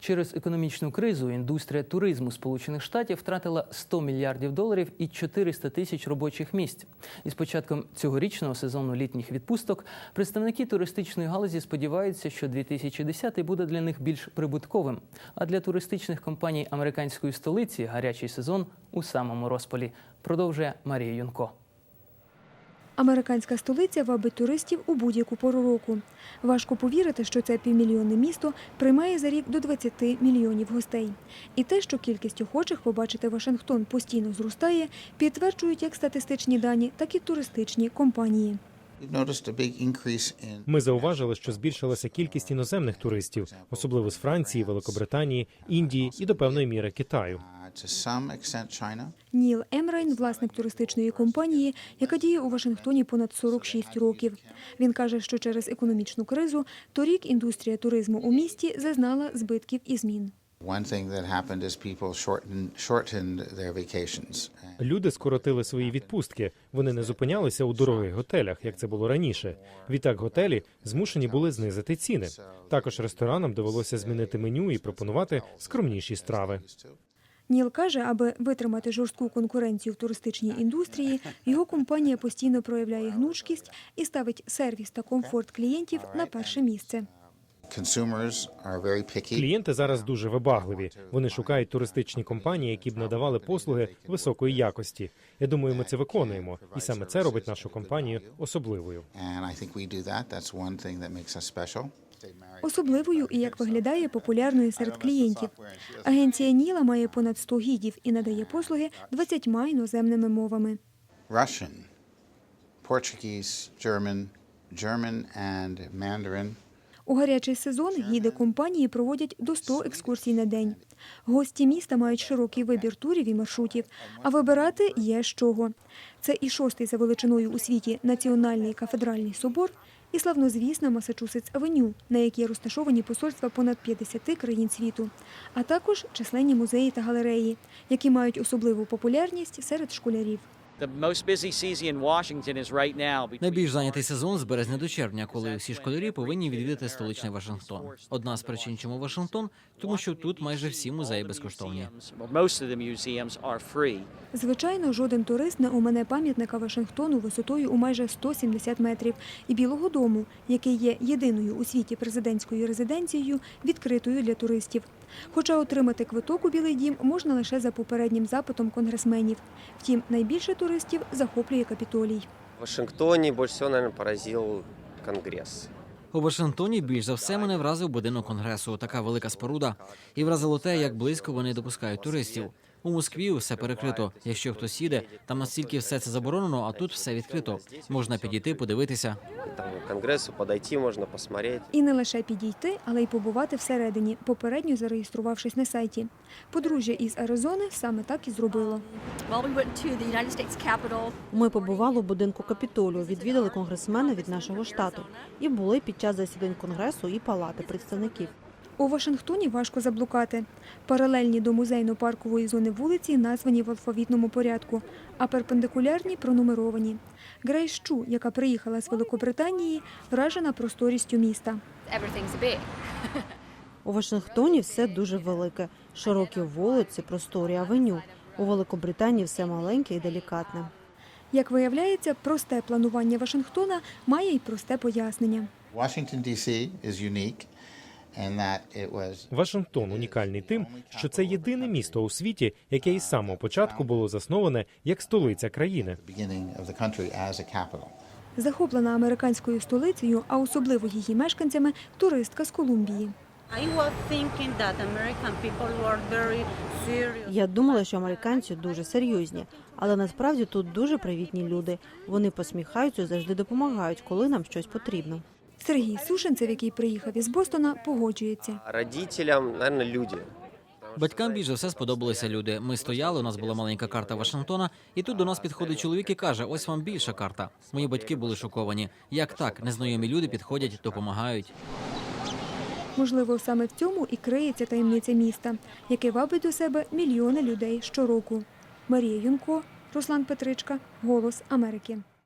Через економічну кризу індустрія туризму Сполучених Штатів втратила 100 мільярдів доларів і 400 тисяч робочих місць. І з початком цьогорічного сезону літніх відпусток представники туристичної галузі сподіваються, що 2010 буде для них більш прибутковим. А для туристичних компаній американської столиці гарячий сезон у самому розпалі. Продовжує Марія Юнко. Американська столиця вабить туристів у будь-яку пору року. Важко повірити, що це півмільйонне місто приймає за рік до 20 мільйонів гостей. І те, що кількість охочих побачити Вашингтон постійно зростає, підтверджують як статистичні дані, так і туристичні компанії. Ми зауважили, що збільшилася кількість іноземних туристів, особливо з Франції, Великобританії, Індії і до певної міри Китаю. Ніл Емрайн, власник туристичної компанії, яка діє у Вашингтоні понад 46 років. Він каже, що через економічну кризу торік індустрія туризму у місті зазнала збитків і змін. One thing that happened is people shortened, shortened their vacations. Люди скоротили свої відпустки. Вони не зупинялися у дорогих готелях, як це було раніше. Відтак готелі змушені були знизити ціни. Також ресторанам довелося змінити меню і пропонувати скромніші страви. Ніл каже, аби витримати жорстку конкуренцію в туристичній індустрії, його компанія постійно проявляє гнучкість і ставить сервіс та комфорт клієнтів на перше місце. Клієнти зараз дуже вибагливі. Вони шукають туристичні компанії, які б надавали послуги високої якості. Я думаю, ми це виконуємо, і саме це робить нашу компанію особливою. Особливою і як виглядає популярною серед клієнтів. Агенція Ніла має понад 100 гідів і надає послуги 20 іноземними мовами. Russian, Portuguese, German, German and Mandarin. У гарячий сезон гіди компанії проводять до 100 екскурсій на день. Гості міста мають широкий вибір турів і маршрутів, а вибирати є з чого. Це і шостий за величиною у світі національний кафедральний собор, і славнозвісна Масачусетс Авеню, на якій розташовані посольства понад 50 країн світу, а також численні музеї та галереї, які мають особливу популярність серед школярів. The most busy season in Washington is right now. between Найбільш зайнятий сезон з березня до червня, коли всі школярі повинні відвідати столичний Вашингтон. Одна з причин, чому Вашингтон, тому що тут майже всі музеї безкоштовні. museums, well, most of the museums are free. Звичайно, жоден турист не омине пам'ятника Вашингтону висотою у майже 170 метрів і Білого дому, який є єдиною у світі президентською резиденцією, відкритою для туристів. Хоча отримати квиток у Білий дім можна лише за попереднім запитом конгресменів. Втім, найбільше туристів захоплює капітолій. В Вашингтоні больше всього, мабуть, поразил конгрес. У Вашингтоні більш за все мене вразив будинок конгресу. Така велика споруда. І вразило те, як близько вони допускають туристів. У Москві все перекрито. Якщо хтось їде, там настільки все це заборонено, а тут все відкрито. Можна підійти, подивитися. Там к Конгрессу подойти можно, посмотреть. І не лише підійти, але й побувати всередині, попередньо зареєструвавшись на сайті. Подружжя із Аризони саме так і зробило. Ми побували у будинку Капітолію, відвідали конгресмена від нашого штату і були під час засідань конгресу і палати представників. У Вашингтоні важко заблукати. Паралельні до музейно-паркової зони вулиці названі в алфавітному порядку, а перпендикулярні пронумеровані. Грейс Чу, яка приїхала з Великобританії, вражена просторістю міста. У Вашингтоні все дуже велике, широкі вулиці, просторі авеню. У Великобританії все маленьке і делікатне. Як виявляється, просте планування Вашингтона має й просте пояснення. Washington, D.C. is unique Вашингтон унікальний тим, що це єдине місто у світі, яке із самого початку було засноване як столиця країни. the beginning of the country as a capital. Захоплена американською столицею, а особливо її мешканцями, туристка з Колумбії. Я думала, що американці дуже серйозні, але насправді тут дуже привітні люди. Вони посміхаються, завжди допомагають, коли нам щось потрібно. Сергій Сушенцев, який приїхав із Бостона, погоджується. Родителям, наверное, люди. Батькам більш за все сподобалися люди. Ми стояли, у нас була маленька карта Вашингтона, і тут до нас підходить чоловік і каже: ось вам більша карта. Мої батьки були шоковані. Як так? Незнайомі люди підходять, допомагають. Можливо, саме в цьому і криється таємниця міста, яке вабить до себе мільйони людей щороку. Марія Юнко, Руслан Петричка, Голос Америки.